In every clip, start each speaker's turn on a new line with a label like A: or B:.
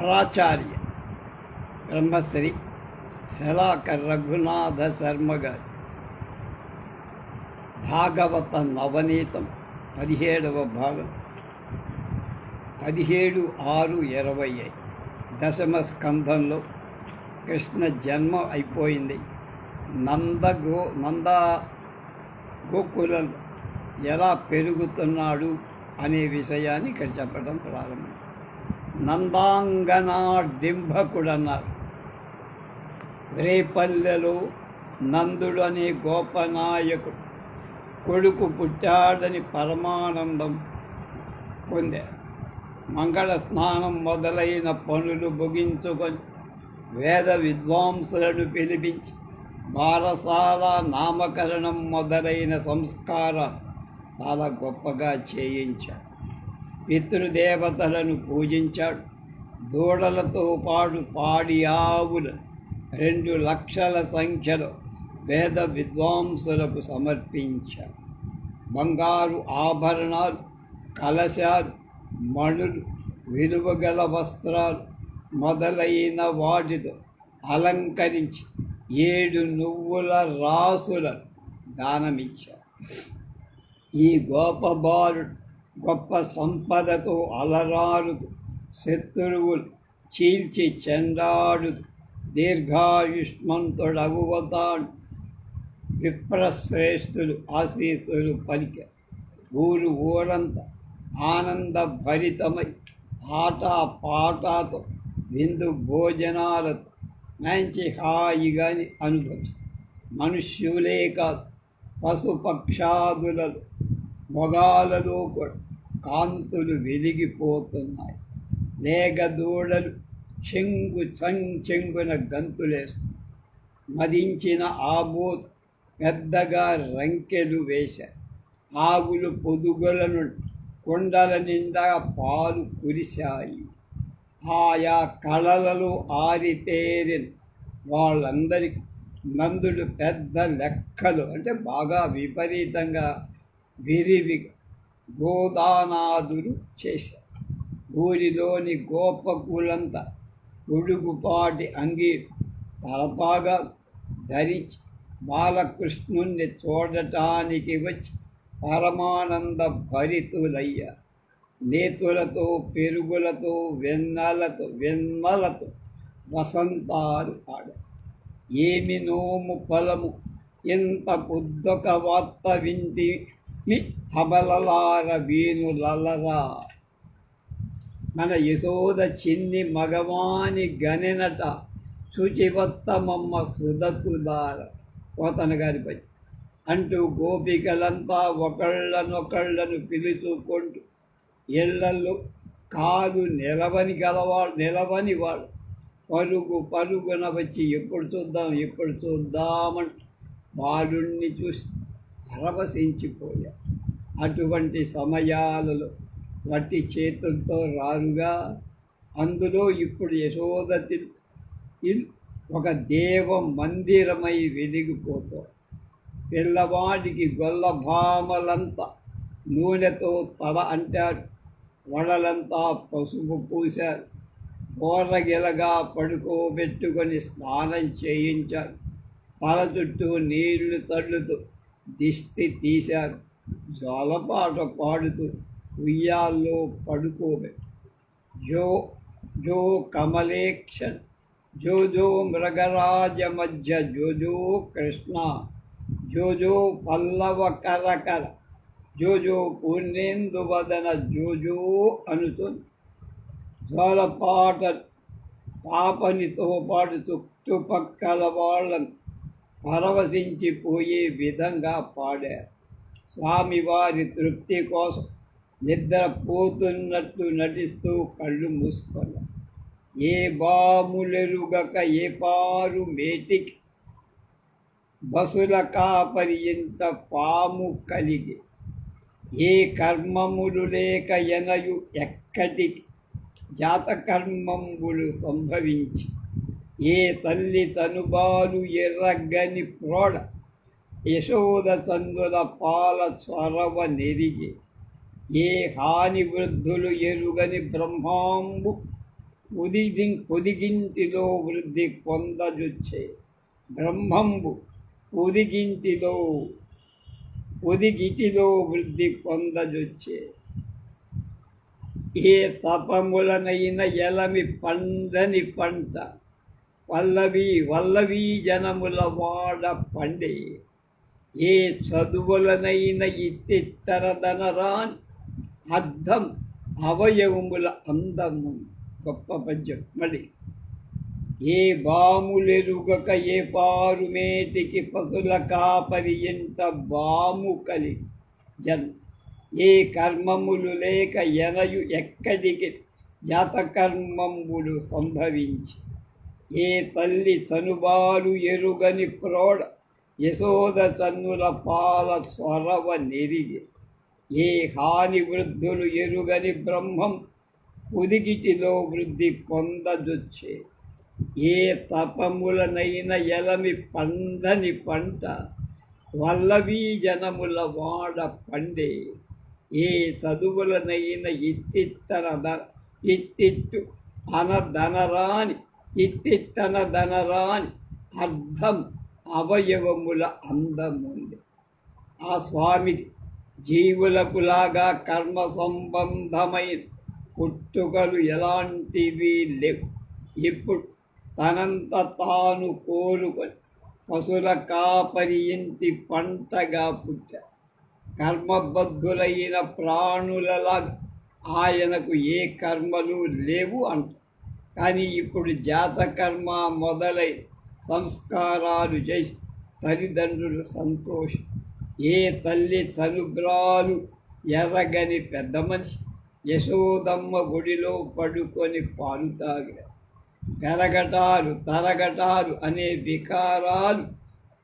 A: ప్రాచార్య. బ్రహ్మశ్రీ శలాకర్ రఘునాథ శర్మ గారి. భాగవత నవనీతం పదిహేడవ భాగం. పదిహేడు ఆరు ఇరవై ఐదు. దశమ స్కంధంలో కృష్ణ జన్మ అయిపోయింది. నంద గో నంద గోకులం ఎలా పెరుగుతున్నాడు అనే విషయాన్ని ఇక్కడ చెప్పడం ప్రారంభం. నందాంగనా డింభకుడు అన్నారు రేపల్లెలో నందుడు అనే గోపనాయకుడు కొడుకు పుట్టాడని పరమానందం పొందారు. మంగళ స్నానం మొదలైన పనులు ముగించుకొని వేద విద్వాంసులను పిలిపించి బారసాల నామకరణం మొదలైన సంస్కారాలు చాలా గొప్పగా చేయించారు. పితృదేవతలను పూజించాడు. దూడలతో పాటు పాడి ఆవులు రెండు లక్షల సంఖ్యలో వేద విద్వాంసులకు సమర్పించాడు. బంగారు ఆభరణాలు కలశాలు మణులు విలువగల వస్త్రాలు మొదలైన వాటితో అలంకరించి ఏడు నువ్వుల రాసులను దానమిచ్చాడు. ఈ గోపబాలుడు గొప్ప సంపదతో అలరారుతూ శత్రువులు చీల్చి చెండాడుతూ దీర్ఘాయుష్మంతుడవుతాడు విప్రశ్రేష్ఠులు ఆశీస్సులు పలిక. ఊరు ఊరంతా ఆనంద భరితమై ఆట పాటతో విందు భోజనాలతో మంచి హాయిగాని అనుభవిస్తారు మనుష్యులే కాదు పశుపక్షాదులలో మొగాలలో కూడా కాంతులు వెలిగిపోతున్నాయి. లేగ దూడలు చెంగు చెంగున గంతులేస్తాయి మదించిన ఆబోత్ పెద్దగా రంకెలు వేశారు ఆవులు పొదుగులను కొండల నిండా పాలు కురిశాయి. ఆయా కళలలో ఆరితేరిన వాళ్ళందరికీ నందుడు పెద్ద లెక్కలు. అంటే బాగా విపరీతంగా విరివిగా గోదానాదులు చేశారు. ఊరిలోని గోపకులంతా ఉడుగుపాటి అంగీ తలపాగా ధరించి బాలకృష్ణుణ్ణి చూడటానికి వచ్చి పరమానంద భరితులయ్యారు. నేతులతో పెరుగులతో వెన్నలతో వెన్నలతో వసంతాలు ఆడ ఏమి నోము ఫలము ఎంత బుద్ధొక వార్త వింటి తబలలార వీణులలరా మన యశోద చిన్ని మగవాని గనినట శుచివత్తమమ్మ సుధతులార పోతన గారిపై అంటూ గోపికలంతా ఒకళ్ళనొకళ్ళను పిలుచుకుంటూ ఇళ్ళలో కాదు నిలవని గలవాడు నిలవని వాడు పరుగు పరుగున వచ్చి ఎప్పుడు చూద్దాం ఎప్పుడు చూద్దామంటూ బాలుణ్ణి చూసి పరవశించిపోయారు అటువంటి సమయాలలో వట్టి చేతులతో రారుగా అందులో ఇప్పుడు యశోదతి ఒక దేవ మందిరమై వెలిగిపోతాం పిల్లవాడికి గొల్లభామలంతా నూనెతో తల అంటాడు. వడలంతా పసుపు పూశారు. బోర్రగిలగా పడుకోబెట్టుకొని స్నానం చేయించారు తల చుట్టూ నీళ్ళు తల్లుతూ దిష్టి తీశారు జోలపాట పాడుతూ ఉయ్యాల్లో పడుకోబెట్టు జో జో కమలేక్షన్ జో జో మృగరాజ మధ్య జో జో కృష్ణ జో జో పల్లవ కరకర జో జో పూర్ణేందు వదన జో జో అనుతుంది. జోలపాట పాపనితో పాటు చుట్టుపక్కల వాళ్ళను పరవశించిపోయే విధంగా పాడారు. స్వామివారి తృప్తి కోసం నిద్రపోతున్నట్టు నటిస్తూ కళ్ళు మూసుకున్నారు. ఏ బాములెరుగక ఏ పారు మేటికి బసుల కాపరి ఇంత పాము కలిగి ఏ కర్మములు లేక ఎనయు ఎక్కటికి జాతకర్మంబులు సంభవించి ఏ తల్లి తనుబాలు ఎర్రగని ప్రోడ యశోద చందుల పాల చొరవ నెరిగి ఏ హాని వృద్ధులు ఎరుగని బ్రహ్మాంబు ఉదిగి పొదిగింటిలో వృద్ధి పొందజొచ్చే బ్రహ్మంబు ఉదిగింటిలో ఉదిగిటిలో వృద్ధి పొందజొచ్చే. ఏ తపములనైన ఎలమి పండని పంట వల్లవి వల్లవి జనముల వాడ పండే. ఏ చదువులనైన ఇత్తిత్తరదనరాని అర్థం అవయవముల అందము. గొప్ప పద్యం. మళ్ళీ ఏ బాములెరుగక ఏ పారుమేటికి పశుల కాపరి ఎంత బాము కలి జన్. ఏ కర్మములు లేక ఎనయు ఎక్కడికి జాతకర్మములు సంభవించి. ఏ తల్లి చనుబాలు ఎరుగని ప్రోడ యశోద తన్నుల పాల స్వరవ నెరిగి ఏ హాని వృద్ధులు ఎరుగని బ్రహ్మం ఉదిగిటిలో వృద్ధి పొందజొచ్చే ఏ తపములనైన ఎలమి పండని పంట వల్లవీ జనముల వాడ పండే ఏ చదువులనైన ఇత్తిత్తన ఇత్తిట్టు అనధనరాని ఇత్తిత్తనధనరాని అర్థం అవయవముల అందముంది. ఆ స్వామిది జీవులకులాగా కర్మ సంబంధమైన పుట్టుకలు ఎలాంటివి లేవు. ఇప్పుడు తనంత తాను కోరుకొని పశుల కాపరి ఇంటి పంటగా పుట్టారు కర్మబద్ధులైన ప్రాణులలా ఆయనకు ఏ కర్మలు లేవు అంటారు కానీ ఇప్పుడు జాతకర్మ మొదలై సంస్కారాలు చేసి తల్లిదండ్రులు సంతోషం. ఏ తల్లి చనుగ్రాలు ఎర్రగని పెద్ద మనిషి యశోదమ్మ గుడిలో పడుకొని పాలు తాగారు పెరగటాలు తరగటాలు అనే వికారాలు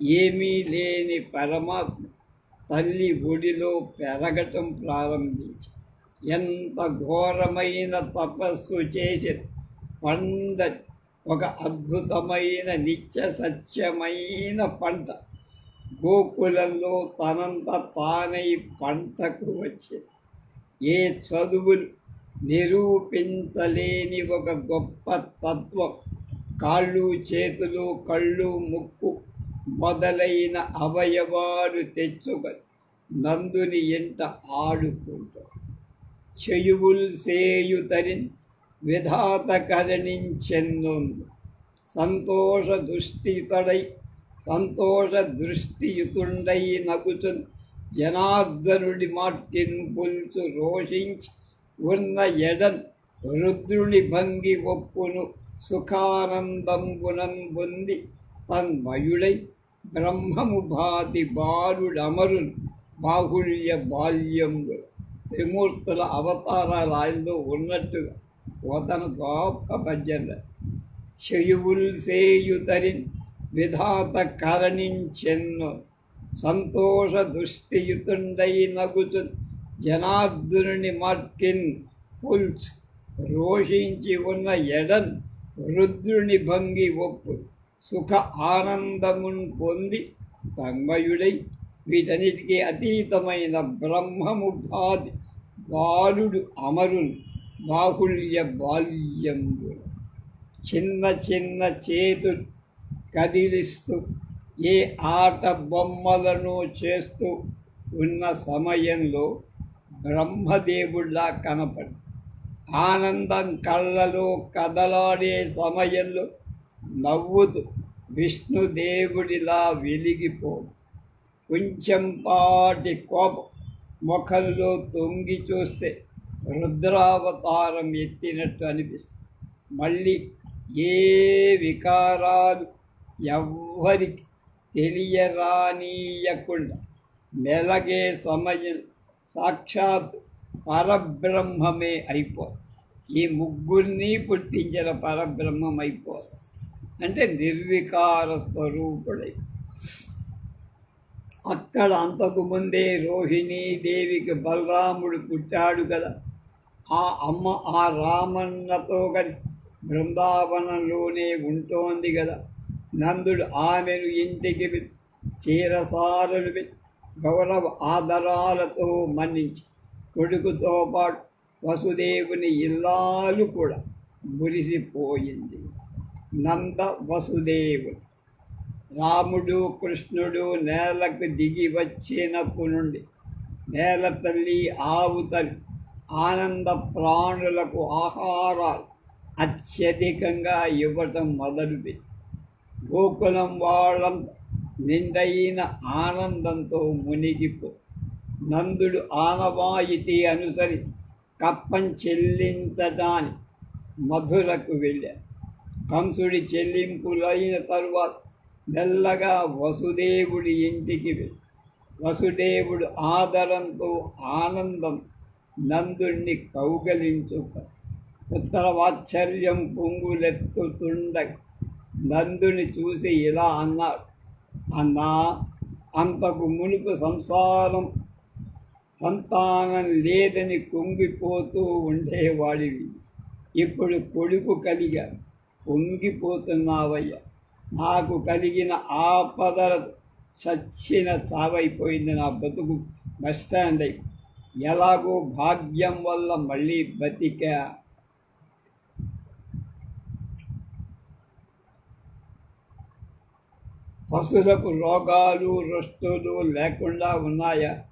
A: ఏమీ లేని పరమాత్మ తల్లి గుడిలో పెరగటం ప్రారంభించి. ఎంత ఘోరమైన తపస్సు చేసి పండ ఒక అద్భుతమైన నిత్య సత్యమైన పంట. గోకులంలో తనంత తానై పంటకు వచ్చే ఏ చదువులు నిరూపించలేని ఒక గొప్ప తత్వం. కాళ్ళు చేతులు కళ్ళు ముక్కు మొదలైన అవయవాలు తెచ్చుకొని నందుని ఎంట ఆడుకుంటాడు చెయువుల్ సేయుతరిన్ విధాత కరణించెన్నొందు సంతోష దృష్టితడై సంతోష దృష్టియుతుండై నగుచున్ జనార్దనుడి మాటిన్ పుల్చు రోషించి ఉన్న ఎడన్ రుద్రుని భంగి ఒప్పును సుఖానందంబునం పొంది తన్మయుడై బ్రహ్మము భాతి బాలుడమరున్ బాహుళ్య బాల్యంలో త్రిమూర్తుల అవతారాలు ఆయనలో ఉన్నట్టుగా ఓతన గొప్ప పద్యం చెయువుల్ సేయుతరిన్ విధాత కరణించెన్ను సంతోష దృష్టియుతుండై నగుచు జనార్దుని మార్టిన్ పుల్స్ రోషించి ఉన్న ఎడన్ రుద్రుని భంగి ఒప్పు. సుఖ ఆనందమున్ పొంది తన్మయుడై వీటన్నిటికీ అతీతమైన బ్రహ్మముఖాది బాలుడు అమరుని. బాహుళ్య బాల్యంబు చిన్న చిన్న చేతులు కదిలిస్తూ ఏ ఆట బొమ్మలను చేస్తూ ఉన్న సమయంలో బ్రహ్మదేవుడిలా కనపడి. ఆనందం కళ్ళలో కదలాడే సమయంలో నవ్వుతూ విష్ణుదేవుడిలా వెలిగిపో కొంచెం పాటి కోపం ముఖంలో తొంగి చూస్తే రుద్రావతారం ఎత్తినట్టు అనిపిస్తుంది. మళ్ళీ ఏ వికారాలు ఎవ్వరికి తెలియరానీయకుండా మెలగే సమయం సాక్షాత్ పరబ్రహ్మమే అయిపో ఈ ముగ్గురిని పుట్టించిన పరబ్రహ్మం అయిపో అంటే నిర్వికార స్వరూపుడై. అక్కడ అంతకు ముందే రోహిణీ దేవికి బలరాముడు పుట్టాడు కదా. ఆ అమ్మ ఆ రామన్నతో కలిసి బృందావనంలోనే ఉంటోంది కదా నందుడు ఆమెను ఇంటికి చీరసారులు గౌరవ ఆదరాలతో మన్నించి కొడుకుతో పాటు వసుదేవుని ఇల్లాలు కూడా మురిసిపోయింది. నంద వసుదేవుడు రాముడు కృష్ణుడు నేలకు దిగి వచ్చినప్పటి నుండి నేల తల్లి ఆవు తల్లి ఆనంద ప్రాణులకు ఆహారాలు అత్యధికంగా ఇవ్వటం మొదలుది గోకులం వాళ్ళం నిండైన ఆనందంతో మునిగిపో. నందుడు ఆనవాయితీ అనుసరి కప్పం చెల్లించటానికి మధురకు వెళ్ళాడు కంసుడి చెల్లింపులైన తరువాత మెల్లగా వసుదేవుడి ఇంటికి వెళ్ళి. వసుదేవుడు ఆదరంతో ఆనందం నందుణ్ణి కౌగలించుక ఉత్తర వాత్సల్యం పొంగులెత్తుతుండ నందుని చూసి ఇలా అన్నాడు అన్నా అంతకు మునుపు సంసారం సంతానం లేదని కుంగిపోతూ ఉండేవాడివి. ఇప్పుడు కొడుకు కలిగా పొంగిపోతున్నావయ్యా. నాకు కలిగిన ఆపదల చచ్చిన చావైపోయింది నా బతుకు. బస్ స్టాండ్ అయిపోయింది ఎలాగో భాగ్యం వల్ల మళ్ళీ బతికా. పశువులకు రోగాలు రొస్టులు లేకుండా ఉన్నాయా?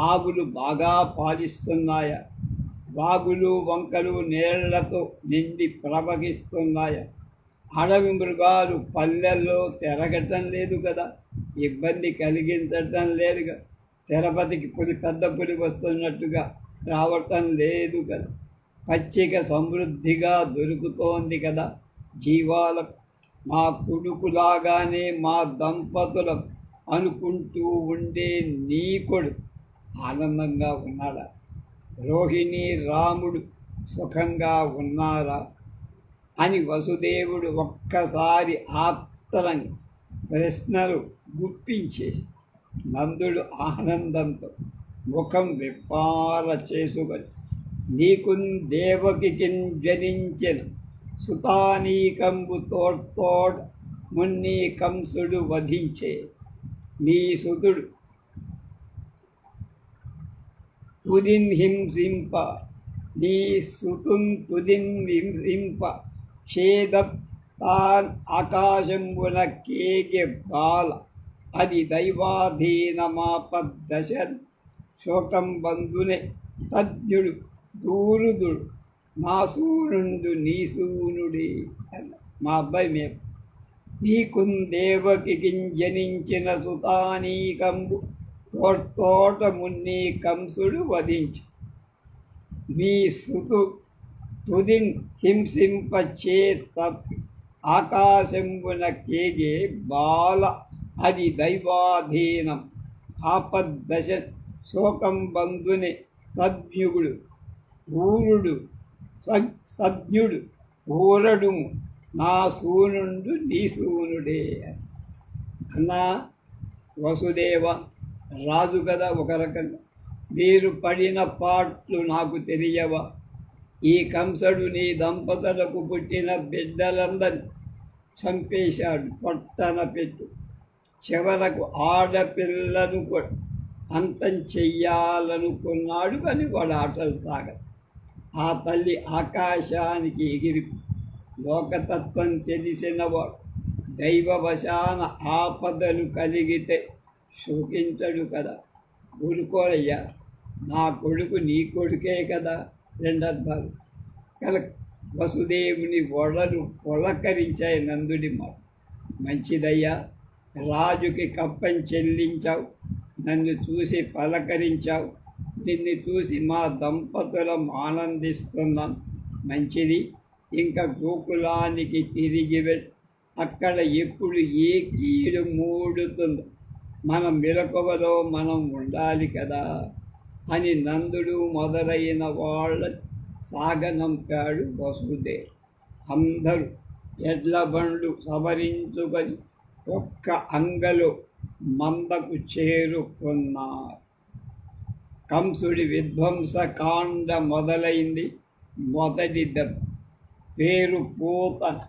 A: ఆవులు బాగా పాలిస్తున్నాయా? వాగులు వంకలు నీళ్ళతో నిండి ప్రవహిస్తున్నాయా? అడవి మృగాలు పల్లెల్లో తిరగటం లేదు కదా. ఇబ్బంది కలిగించటం లేదుగా తిరుపతికి పులి పెద్ద పులి వస్తున్నట్టుగా రావటం లేదు కదా. పచ్చిక సమృద్ధిగా దొరుకుతోంది కదా జీవాలకు మా కొడుకులాగానే మా దంపతుల అనుకుంటూ ఉండే నీ కొడుకు ఆనందంగా ఉన్నాడా? రోహిణి రాముడు సుఖంగా ఉన్నారా? అని వసుదేవుడు ఒక్కసారి ఆత్తలని ప్రశ్నలు గుప్పించేసి నందుడు ఆనందంతో ముఖం విప్పార చేసుకొని నీకున్ దేవకి జనించిన. సుతానీకంబు తోడ్తోడ్ మున్ని కంసుడు వధించే. నీ సుతుడు తుదిన్ హింసింప నీ సుతున్ తుదిన్ హింసింప. ఛేద తాన్ ఆకాశంబున కేగె బాల. అది దైవాధీనమాపద్దశ శోకం బంధునే తజ్ఞుడు దూరుదుడు నా సూనుండు నీ సూనుడే మా అబ్బాయి మేము నీకుందేవకి గింజనించిన సుతానీకంబు తోట మున్ని కంసుడు వధించి. మీ సుతు తుదిన్ హింసింపచే తప్పి ఆకాశంబున కేగే బాల అది దైవాధీనం. ఆపద్దశ శోకం బంధుని సజ్ఞుడు ఊరుడు సజ్ఞుడు ఊరడు నా సూనుండు నీ సూనుడే అన్నా వసుదేవ రాజు కదా ఒక రకంగా. మీరు పడిన పాట్లు నాకు తెలియవా? ఈ కంసడు నీ దంపతులకు పుట్టిన బిడ్డలందరినీ చంపేశాడు పట్టన పెట్టు. చివరకు ఆడపిల్లను కూడా అంతం చెయ్యాలనుకున్నాడు కానీ వాడు ఆటలు సాగదు ఆ తల్లి ఆకాశానికి ఎగిరి లోకతత్వం తెలిసినవాడు దైవవశాన ఆపదలు కలిగితే శోకించడు కదా. ఊరుకోరయ్యా నా కొడుకు నీ కొడుకే కదా. రెండర్థాలు. కల వసుదేవుని ఒడలు పొలకరించాయి నందుడి మాట మంచిదయ్యా రాజుకి కప్పం చెల్లించావు. నన్ను చూసి పలకరించావు. నిన్ను చూసి మా దంపతులం ఆనందిస్తున్నాం. మంచిది. ఇంకా గోకులానికి తిరిగి వెళ్ళి అక్కడ ఎప్పుడు ఏ కీడు మూడుతుందో మన మెలకువలో మనం ఉండాలి కదా అని నందుడు మొదలైన వాళ్ళ సాగనంపాడు వసుదే అందరూ ఎడ్ల బండ్లు సవరించుకొని ఒక్క అంగలు మందకు చేరుకున్నారు. కంసుడి విధ్వంసకాండ మొదలైంది. మొదటి దెబ్బ. పేరు పూత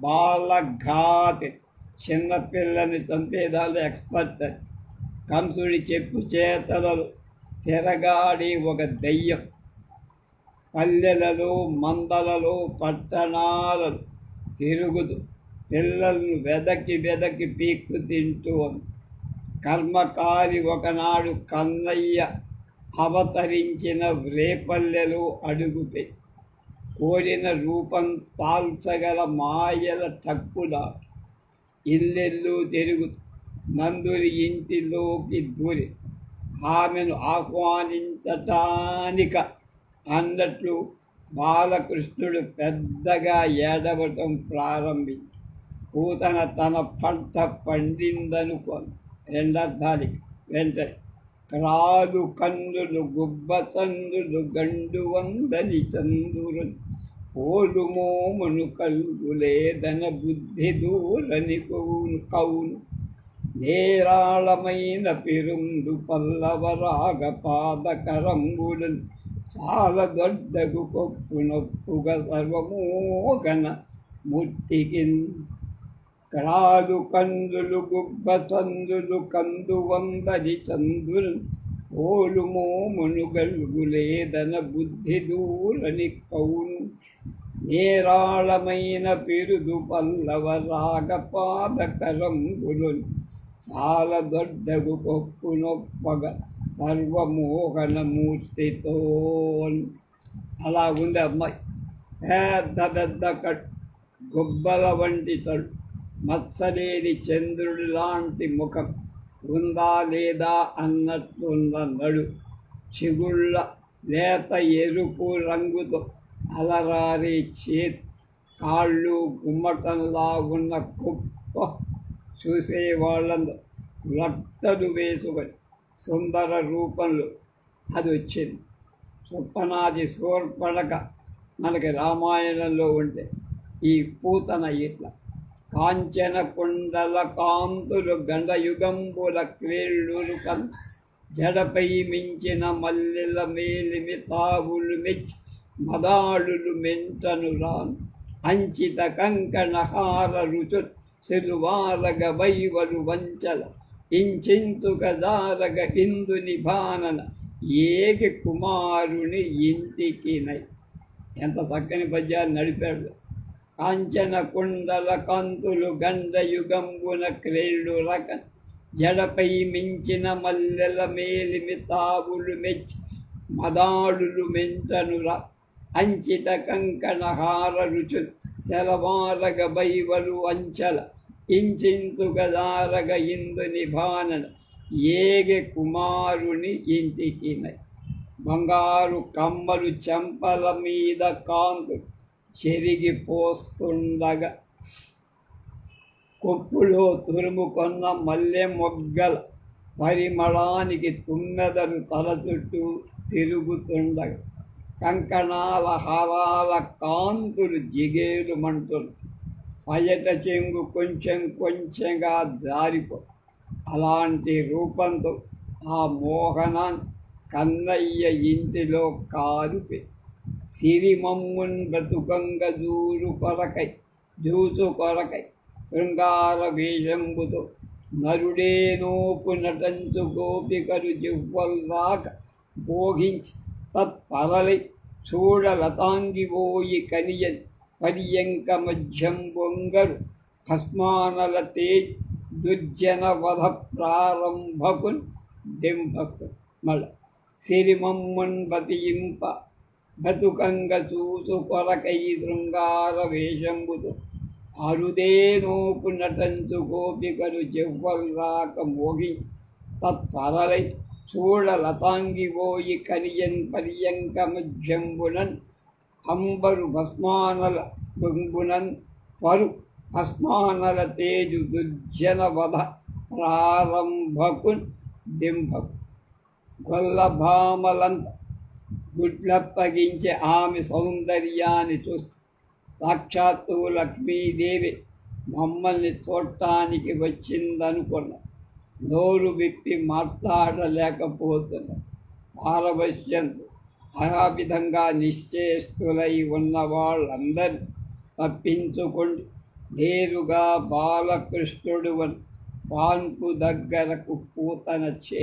A: బాలఘాతి. చిన్నపిల్లని చంపేదాలు ఎక్స్పర్ట్. కంసుడి చెప్పు చేతలలో తిరగాడి ఒక దెయ్యం. పల్లెలలో మందలలో పట్టణాలలో తిరుగుతూ పిల్లలను వెదకి వెదకి పీక్కు తింటూ ఉంది కర్మకారి ఒకనాడు కన్నయ్య అవతరించిన రేపల్లెలో అడుగుపే కోరిన రూపం తాల్చగల మాయల టక్కులా ఇల్లెల్లు తిరుగుతూ నందురి ఇంటిలోకి దూరి ఆమెను ఆహ్వానించటానిక అన్నట్లు బాలకృష్ణుడు పెద్దగా ఏడవటం ప్రారంభించి పూతన తన పంట పండిందనుకోను రెండర్థాలికి వెంటనే క్రాలు కందులు గుబ్బ చందులు గండు వందని చందురు పోలుమోమను కలుగులేదన బుద్ధి దూరని కౌను కౌను. నేరాళమైన పిరుండు పల్లవ రాగ పాదకరంబులను చాలా దొడ్డగు కొప్పు నొప్పుగా సర్వమోగన ముట్టికిన్ క్రాదు కందులు గుబ్బ చందులు కందు వందరి చందులు ఓలుమో మునుగలుగులేదన బుద్ధి దూరని కౌను. నేరాళమైన పిరుదు పల్లవ రాగపాదకరంబులు చాలా దొడ్డగు కొప్పు నొప్పగ సర్వమోహనమూర్తితో అలా ఉంది అమ్మాయి పెద్ద పెద్ద కట్ గుబ్బల వంటి తడు మత్సలేని చంద్రుడి లాంటి ముఖం ఉందా లేదా అన్నట్లున్న నడు. చిగుళ్ళ లేత ఎరుపు రంగుతో అలరారి చేతి. కాళ్ళు గుమ్మటంలా ఉన్న కుప్ప చూసే లట్టలు వేసుకొని సుందర రూపంలో అది వచ్చింది. సుప్పనాది సోర్పడక మనకి రామాయణంలో ఉంటే ఈ పూతన ఇట్లా కాంచన కొండల కాంతులు గండయుగంబుల క్రీళ్ళురు కన్ జడపై మించిన మల్లెల మేలిమి తావులు మెచ్చి మదాళులు మెంటను రాను. అంచిత కంకణహార రుచు సిరువారగ వైవలు వంచల. ఇంచించుక దారగ ఇందు నిభానన. ఏగి కుమారుని ఇంటికి నై. ఎంత చక్కని పద్యాలు నడిపాడు. కాంచన కుండల కంతులు గంధయుగంబున క్రేళ్ళు రక జడపై మించిన మల్లెల మేలిమి తావులు మెచ్చి మదాడులు మెంటనురా అంచిత కంకణహార రుచు శలవారగ బైవలు అంచల ఇంచింతుగదారగ ఇందు నిభానన ఏగె కుమారుని ఇంటికి బంగారు కమ్మలు చెంపల మీద కాంతు చెరిగిపోస్తుండగా కొప్పులో తురుముకొన్న మల్లె మొగ్గల పరిమళానికి తుమ్మెదలు తల చుట్టూ తిరుగుతుండగా కంకణాల హారాల కాంతులు జిగేలు మంటులు. పయట చెంగు కొంచెం కొంచెంగా జారిపో. అలాంటి రూపంతో ఆ మోహనాన్ కన్నయ్య ఇంటిలో కారుపే సిరిమమ్మున్ బ్రతుకంగ జూరు కొరకై జూసు కొరకై శృంగార వేషంబుతో నరుడే నోపు నటంచు గోపికలు జివ్వల్లాక భోగించి తత్పరలై చూడలతాంగిపోయి కనియన్ పర్యంక మధ్యం బొంగరు భస్మానల తేజ్ దుర్జన వధ ప్రారంభకున్ దింభకు మళ్ళ. సిరిమమ్మున్ బతియింప బతుకంగ చూసు కొరకై శృంగార అరుదే అరుదేనోపు నటంచు గోపికలు జవ్వల్రాక మోగించి తత్పరలై చూడలతాంగిపోయి కరియన్ పర్యంక మధ్యంబునన్. అంబరు భస్మానల దుంబునన్. పరు భస్మానల తేజు దుర్జన వధ ప్రారంభకున్ దింభకు గొల్లభామలంత గుడ్లప్పగించే ఆమె సౌందర్యాన్ని చూస్తూ సాక్షాత్తు లక్ష్మీదేవి మమ్మల్ని చూడటానికి వచ్చిందనుకున్నా. నోరు విప్పి మాట్లాడలేకపోతున్నా. పారవశ్యంతో ఆ విధంగా నిశ్చేస్తులై ఉన్న వాళ్ళందరినీ తప్పించుకొని నేరుగా బాలకృష్ణుడు పాన్పు దగ్గరకు పూతన చే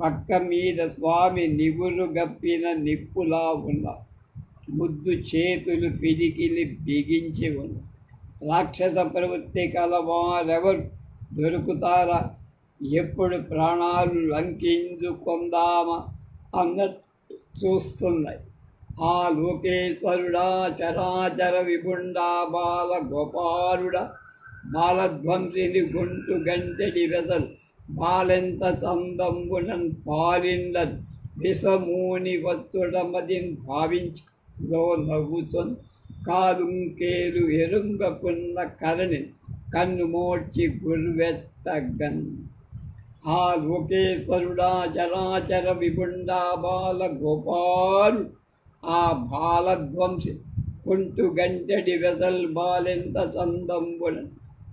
A: పక్క మీద స్వామి నివురు గప్పిన నిప్పులా ఉన్న ముద్దు చేతులు పిడికిలి బిగించి ఉంది రాక్షస ప్రవృత్తి కలవారెవరు దొరుకుతారా? ఎప్పుడు ప్రాణాలు లంకించుకుందామా అన్నట్టు చూస్తున్నాయి. ఆ లోకేశ్వరుడా చరాచర విగుండా బాల గోపాలుడా బాలధ్వంసిని గుంటు గంటడి వెదలు బాలెంత చందంబునన్ పాలిండ విషమూని వత్తుడమదిన్ భావించి లో నవ్వుతొన్ కాదుంకేలు ఎరుంగకున్న కరణి కన్ను మోడ్చి గురువెత్తగన్ ఆ లోకేశ్వరుడా చరాచర విగుండా బాల గోపాలు ఆ బాలధ్వంసి కుంటు గంటడి వెదల్ బాలెంత చందంబున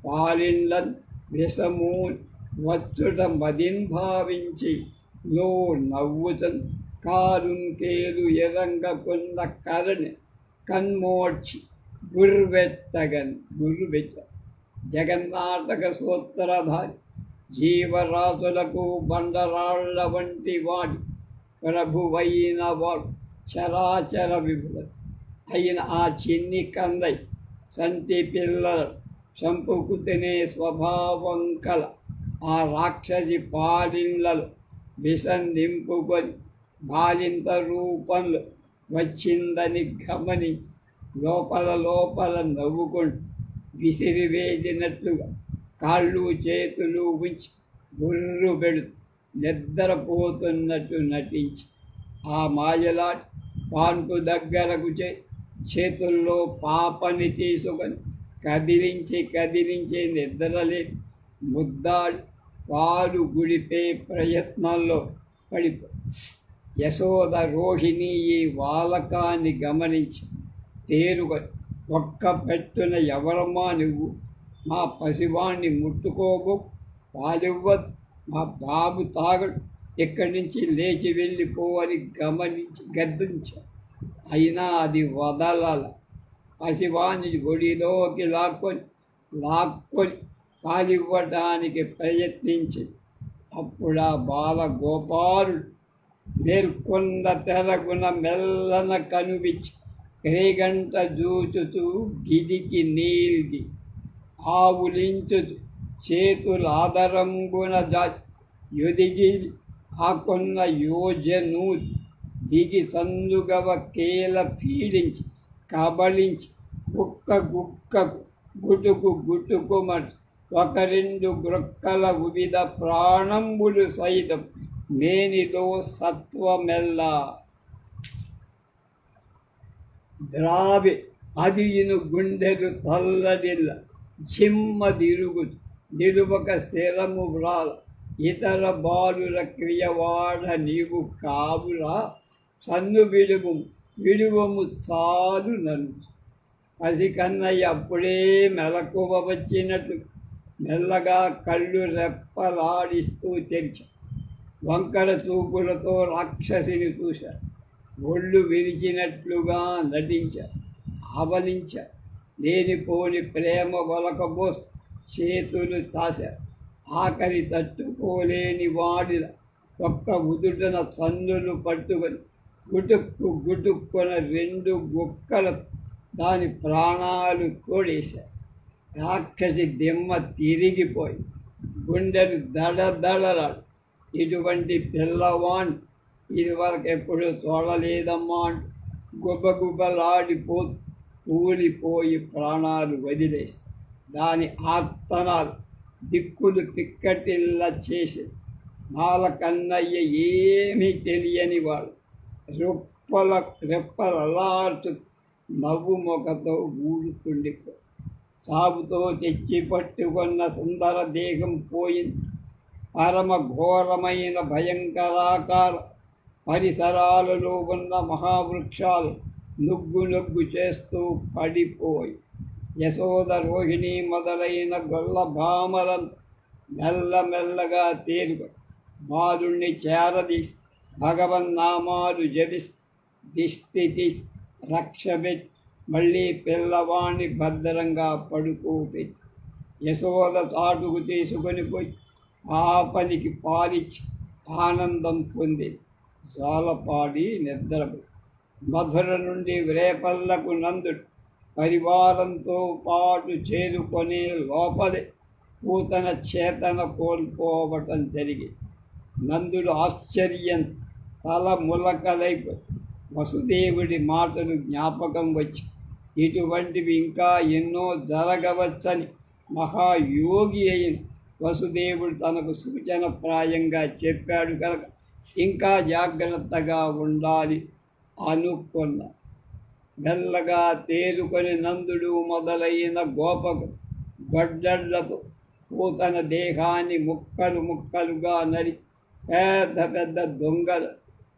A: పాలిండ్లన్ విషము వచ్చుట మదిన్ భావించి లో నవ్వుతన్ కారుంకేలు ఎరంగకున్న కరణి కన్మోడ్చి గుర్వెత్తగన్ గుర్వెత్త జగన్నాటక సూత్రధారి జీవరాతులకు బండరాళ్ళ వంటి వాడి ప్రభువైన వాడు చరాచర విభుల అయిన ఆ చిన్ని కందై సంతి పిల్లలు చంపుకు తినే స్వభావం కల ఆ రాక్షసి పాలిన్లలో విసంధింపుకొని బాలింత రూపంలో వచ్చిందని గమనించి లోపల లోపల నవ్వుకొని విసిరి వేసినట్లుగా కాళ్ళు చేతులు ఉంచి గుర్రు పెడుతూ నిద్రపోతున్నట్టు నటించి ఆ మాయలాడి పాన్పు దగ్గరకు చే చేతుల్లో పాపని తీసుకొని కదిలించి కదిలించి నిద్రలే ముద్దాడు పాలు గుడిపే ప్రయత్నంలో పడిపో. యశోద రోహిణి ఈ వాలకాన్ని గమనించి తేరుగ ఒక్క పెట్టున ఎవరమ్మా నువ్వు? మా పసివాణ్ణి ముట్టుకోబో పాలివ్వద్దు మా బాబు తాగడు. ఇక్కడి నుంచి లేచి వెళ్ళిపోవని గమనించి గద్దించాడు అయినా అది వదలాల. పసివాణ్ణి గుడిలోకి లాక్కొని లాక్కొని పాలివ్వడానికి ప్రయత్నించి. అప్పుడు ఆ బాల గోపాలుడు తెరగున మెల్లన కనువిచ్చి క్రీగంట జూచుతూ గిదికి నీల్గి ఆవులించు చేతుల ఆదరంబున జా యొదిగి ఆకొన్న యోజను దిగి సందుగవ కేల పీడించి కబళించి గుక్క గుక్క గుటుకు గుటుకుమని ఒక రెండు గ్రొక్కల వివిధ ప్రాణంబులు సైతం మేనిలో సత్వమెల్ల. ద్రావి అదియును గుండెలు తల్లదిల్ల జిమ్మదిరుగు నిలువక శిరము వ్రాల ఇతర బాలుల క్రియవాడ నీవు కావురా సన్ను విడువు విలువము చాలు నన్ను. పసి కన్నయ్య అప్పుడే మెలకువ వచ్చినట్టు మెల్లగా కళ్ళు రెప్పలాడిస్తూ తెరిచా వంకర చూపులతో రాక్షసిని చూశారు. ఒళ్ళు విరిచినట్లుగా నటించా ఆవలించా లేనిపోని ప్రేమ వలకబోస్ చేతులు చాశా ఆకలి తట్టుకోలేని వాడిల ఒక్క ఉదుటన చన్నులు పట్టుకొని గుటుక్కు గుటుక్కున రెండు గుక్కల దాని ప్రాణాలు తోడేశారు రాక్షసి దిమ్మ తిరిగిపోయి గుండెలు దడదడలాడు. ఇటువంటి పిల్లవాణ్ణి ఇదివరకు ఎప్పుడు చూడలేదమ్మా అంటూ గుబగుబలాడిపో కూలిపోయి ప్రాణాలు వదిలేసి దాని ఆత్తనాలు దిక్కులు తిక్కటిల్లా చేసి బాలకన్నయ్య ఏమీ తెలియని వాడు రెప్పల రెప్పలలాడుతూ నవ్వు మొగతో ఊడుతుండిపోయి సాగుతో తెచ్చి పట్టుకున్న సుందర దేహం పోయింది పరమ ఘోరమైన భయంకరాకార పరిసరాలలో ఉన్న మహావృక్షాలు నుగ్గు నుగ్గు చేస్తూ పడిపోయి. యశోద రోహిణి మొదలైన గొల్ల భామలను మెల్లమెల్లగా తేరుకు బాలుణ్ణి చేరదీసి భగవన్నామాలు జపిస్ దిష్టి తీసి రక్షబెట్టి మళ్ళీ పిల్లవాణ్ణి భద్రంగా పడుకోబెట్టి యశోద తాటుకు తీసుకొని పోయి పాపనికి పాలిచ్చి ఆనందం పొంది జాలపాడి నిద్రపోయి మధుర నుండి వ్రేపల్లకు నందుడు పరివారంతో పాటు చేరుకొని లోపలే పూతన చేతన కోల్పోవటం జరిగి నందుడు ఆశ్చర్యం తల ములకలైపు వసుదేవుడి మాటలు జ్ఞాపకం వచ్చి ఇటువంటివి ఇంకా ఎన్నో జరగవచ్చని మహాయోగి అయిన వసుదేవుడు తనకు సూచనప్రాయంగా చెప్పాడు కనుక ఇంకా జాగ్రత్తగా ఉండాలి అనుకున్న. మెల్లగా తేరుకొని నందుడు మొదలైన గోపకు గొడ్డళ్ళతో పూతన దేహాన్ని ముక్కలు ముక్కలుగా నరి పెద్ద పెద్ద దొంగలు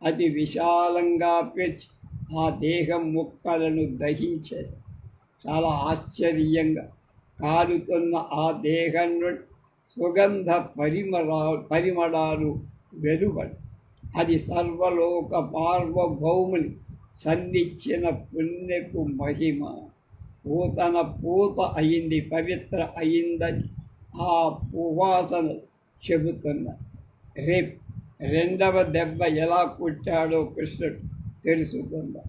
A: అతి విశాలంగా పెంచి ఆ దేహం ముక్కలను దహించేశారు చాలా ఆశ్చర్యంగా కాలుతున్న ఆ దేహం నుండి సుగంధ పరిమళ పరిమళాలు వెలువడి. అది సర్వలోక పార్వభౌముని సంధించిన పుణ్యకు మహిమ. పూతన పూత అయింది పవిత్ర అయిందని ఆ పువాసన చెబుతున్న. రేపు రెండవ దెబ్బ ఎలా కొట్టాడో కృష్ణుడు తెలుసుకుందాం